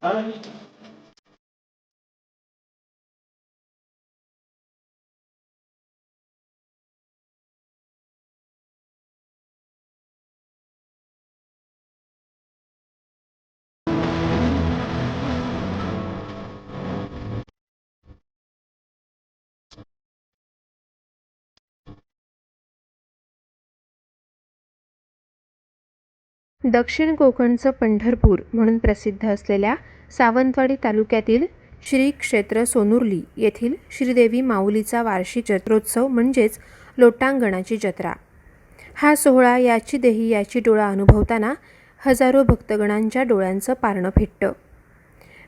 Ai. दक्षिण कोकणचं पंढरपूर म्हणून प्रसिद्ध असलेल्या सावंतवाडी तालुक्यातील श्री क्षेत्र सोनुर्ली येथील श्रीदेवी माऊलीचा वार्षिक जत्रोत्सव म्हणजेच लोटांगणाची जत्रा. हा सोहळा याची देही याची डोळा अनुभवताना हजारो भक्तगणांच्या डोळ्यांचं पारणं फिटतं.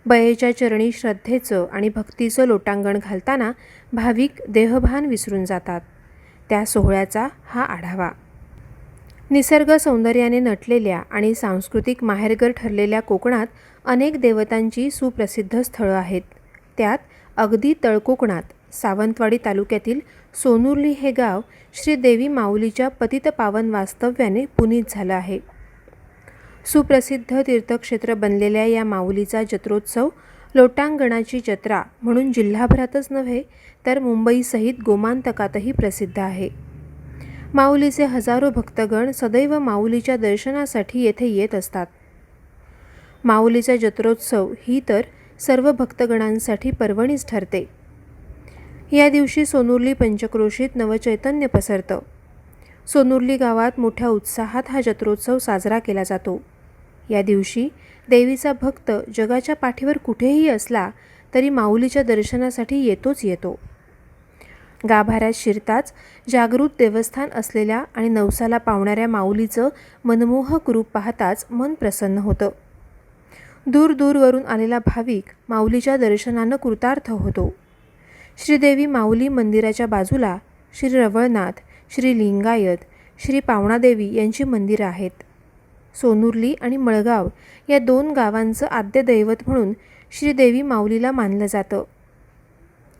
बयेच्या चरणी श्रद्धेचं आणि भक्तीचं लोटांगण घालताना भाविक देहभान विसरून जातात. त्या सोहळ्याचा हा आढावा. निसर्ग सौंदर्याने नटलेल्या आणि सांस्कृतिक माहेरघर ठरलेल्या कोकणात अनेक देवतांची सुप्रसिद्ध स्थळं आहेत. त्यात अगदी तळकोकणात सावंतवाडी तालुक्यातील सोनुर्ली हे गाव श्रीदेवी माऊलीच्या पतितपावन वास्तव्याने पुनीत झालं आहे. सुप्रसिद्ध तीर्थक्षेत्र बनलेल्या या माऊलीचा जत्रोत्सव लोटांगणाची जत्रा म्हणून जिल्हाभरातच नव्हे तर मुंबईसहित गोमांतकातही प्रसिद्ध आहे. माऊलीचे हजारो भक्तगण सदैव माऊलीच्या दर्शनासाठी येथे येत असतात. माऊलीचा जत्रोत्सव ही तर सर्व भक्तगणांसाठी पर्वणीच ठरते. या दिवशी सोनुर्ली पंचक्रोशीत नवचैतन्य पसरतं. सोनुर्ली गावात मोठ्या उत्साहात हा जत्रोत्सव साजरा केला जातो. या दिवशी देवीचा भक्त जगाच्या पाठीवर कुठेही असला तरी माऊलीच्या दर्शनासाठी येतोच येतो. गाभाऱ्यात शिरताच जागृत देवस्थान असलेल्या आणि नवसाला पावणाऱ्या माऊलीचं मनमोहक रूप पाहताच मन प्रसन्न होतं. दूर दूरवरून आलेला भाविक माऊलीच्या दर्शनानं कृतार्थ होतो. श्रीदेवी माऊली मंदिराच्या बाजूला श्री रवळनाथ श्री लिंगायत श्री पावणादेवी यांची मंदिरं आहेत. सोनुर्ली आणि मळगाव या दोन गावांचं आद्य दैवत म्हणून श्रीदेवी माऊलीला मानलं जातं.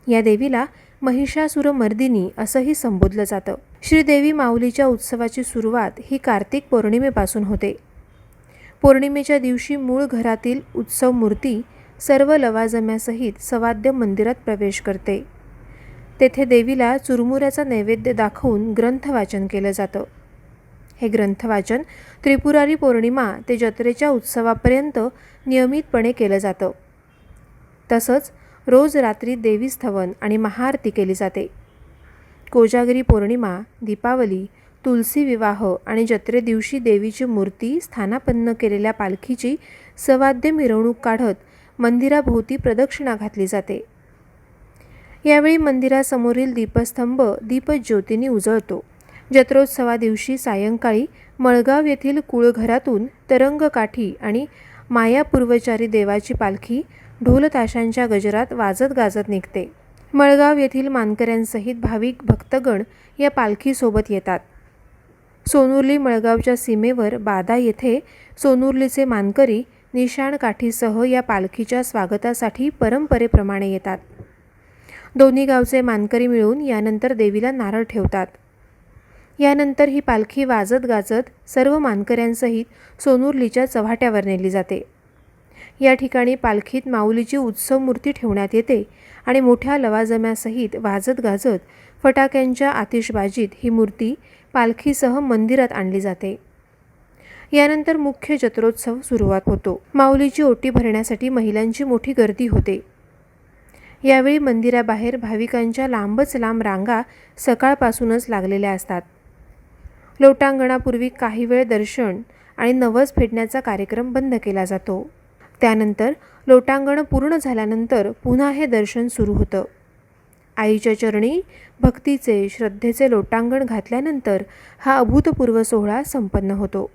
या देवीला महिषासुरमर्दिनी असंही संबोधलं जातं. श्रीदेवी माऊलीच्या उत्सवाची सुरुवात ही कार्तिक पौर्णिमेपासून होते. पौर्णिमेच्या दिवशी मूळ घरातील उत्सव मूर्ती सर्व लवाजम्यासहित सवाद्य मंदिरात प्रवेश करते. तेथे देवीला चुरमुऱ्याचा नैवेद्य दाखवून ग्रंथवाचन केलं जातं. हे ग्रंथवाचन त्रिपुरारी पौर्णिमा ते जत्रेच्या उत्सवापर्यंत नियमितपणे केलं जातं. तसंच रोज रात्री देवीस्थवन आणि महाआरती केली जाते. कोजागिरी पौर्णिमा दीपावली तुलसी विवाह आणि जत्रे दिवशी देवीची मूर्ती स्थानापन्न केलेल्या पालखीची सवाद्य मिरवणूक काढत मंदिराभोवती प्रदक्षिणा घातली जाते. यावेळी मंदिरासमोरील दीपस्तंभ दीपज्योतीने उजळतो. जत्रोत्सवादिवशी सायंकाळी मळगाव येथील कुळघरातून तरंगकाठी आणि मायापूर्वचारी देवाची पालखी ढोलताशांच्या गजरात वाजत गाजत निघते. मळगाव येथील मानकऱ्यांसहित भाविक भक्तगण या पालखीसोबत येतात. सोनुर्ली मळगावच्या सीमेवर बादा येथे सोनुर्लीचे मानकरी निशाण काठीसह या पालखीच्या स्वागतासाठी परंपरेप्रमाणे येतात. दोन्ही गावचे मानकरी मिळून यानंतर देवीला नारळ ठेवतात. यानंतर ही पालखी वाजत गाजत सर्व मानकऱ्यांसहित सोनुर्लीच्या चव्हाट्यावर नेली जाते. या ठिकाणी पालखीत माऊलीची उत्सव मूर्ती ठेवण्यात येते आणि मोठ्या लवाजम्यासहित वाजत गाजत फटाक्यांच्या आतिषबाजीत ही मूर्ती पालखीसह मंदिरात आणली जाते. यानंतर मुख्य जत्रोत्सव सुरुवात होतो. माऊलीची ओटी भरण्यासाठी महिलांची मोठी गर्दी होते. यावेळी मंदिराबाहेर भाविकांच्या लांबच लांब रांगा सकाळपासूनच लागलेल्या असतात. लोटांगणापूर्वी काही वेळ दर्शन आणि नवस फेडण्याचा कार्यक्रम बंद केला जातो. त्यानंतर लोटांगण पूर्ण झाल्यानंतर पुन्हा हे दर्शन सुरू होतं. आईच्या चरणी भक्तीचे श्रद्धेचे लोटांगण घातल्यानंतर हा अभूतपूर्व सोहळा संपन्न होतो.